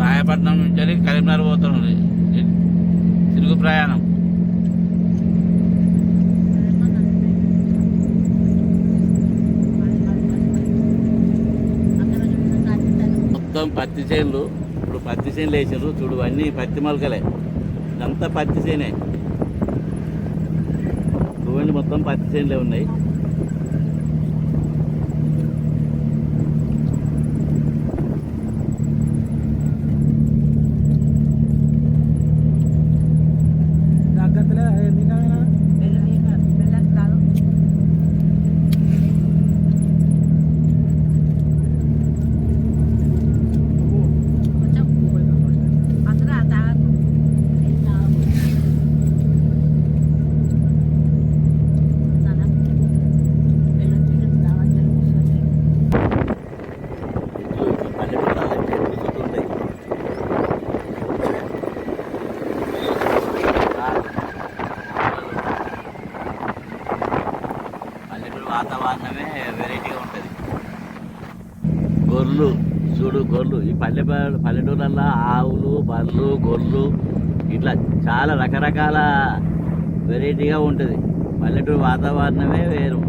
రాయపట్నం నుంచి కరీంనగర్ పోతున్నది తిరుగు ప్రయాణం. మొత్తం పత్తి చేనులు ఇప్పుడు పత్తి చేనులు వేసారు చూడు అన్నీ పత్తి మొలకలే. ఇదంతా పత్తి చేనే. చూడండి మొత్తం పత్తి చేనులే ఉన్నాయి. వాతావరణమే వెరైటీగా ఉంటుంది. గొర్రెలు చూడు గొర్రెలు ఈ పల్లె పల్లెటూళ్ళల్లో ఆవులు బర్రెలు గొర్రెలు ఇట్లా చాలా రకరకాల వెరైటీగా ఉంటుంది. పల్లెటూరు వాతావరణమే వేరు.